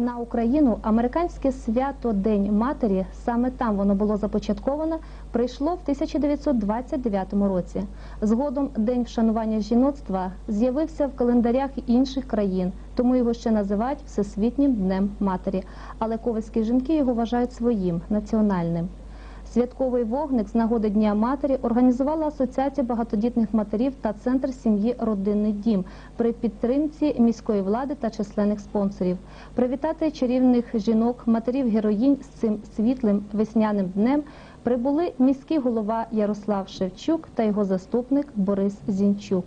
На Україну американське свято День матері, саме там воно було започатковано, прийшло в 1929 році. Згодом День вшанування жіноцтва з'явився в календарях інших країн, тому його ще називають Всесвітнім днем матері. Але ковальські жінки його вважають своїм національним. Святковий вогник з нагоди Дня матері організувала Асоціація багатодітних матерів та Центр сім'ї Родинний дім при підтримці міської влади та численних спонсорів. Привітати чарівних жінок, матерів героїнь з цим світлим весняним днем прибули міський голова Ярослав Шевчук та його заступник Борис Зінчук.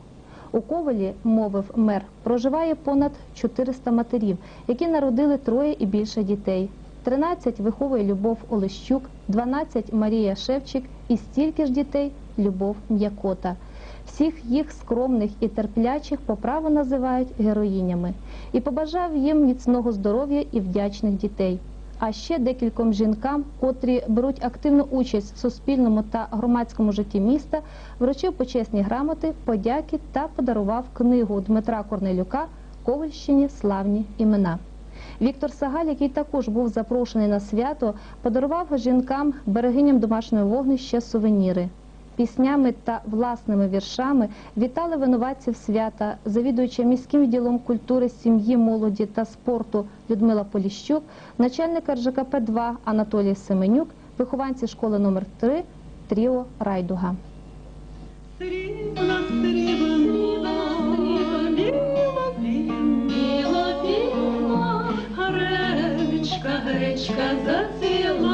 У Ковелі, мовив мер, проживає понад 400 матерів, які народили троє і більше дітей. 13 виховує Любов Олещук, 12 Марія Шевчик і стільки ж дітей Любов М'якота. Всіх їх скромних і терплячих по праву називають героїнями і побажав їм міцного здоров'я і вдячних дітей. А ще декільком жінкам, котрі беруть активну участь в суспільному та громадському житті міста, вручив почесні грамоти, подяки та подарував книгу Дмитра Корнелюка Ковальщині славні імена. Віктор Сагаль, який також був запрошений на свято, подарував жінкам, берегиням домашнього вогнища сувеніри. Піснями та власними віршами вітали винуватців свята, завідуюча міським відділом культури, сім'ї, молоді та спорту Людмила Поліщук, начальник РЖКП 2 Анатолій Семенюк, вихованці школи номер 3 Тріо Райдуга. гречка, гречка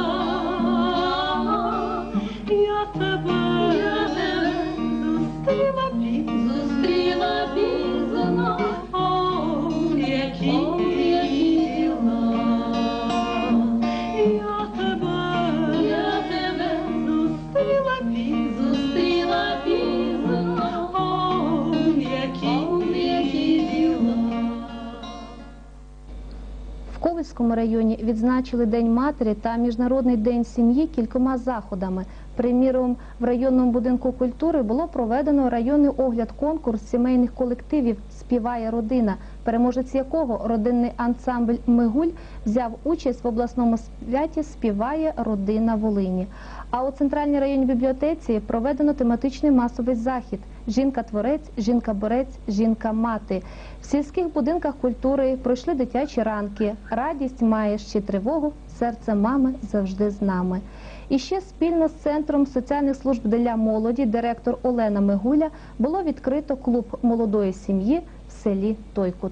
В районі відзначили День матері та Міжнародний день сім'ї кількома заходами. Приміром, в районному будинку культури було проведено районний огляд конкурс сімейних колективів Співає родина, переможець якого родинний ансамбль Мигуль взяв участь в обласному святі Співає родина Волині. А у центральній районній бібліотеці проведено тематичний масовий захід Жінка-творець, жінка-борець, жінка-мати. В сільських будинках культури пройшли дитячі ранки. Радість маєш ще тривогу, серце мами завжди з нами. І ще спільно з центром соціальних служб для молоді, директор Олена Мигуля, було відкрито клуб молодої сім'ї в селі Тойкут.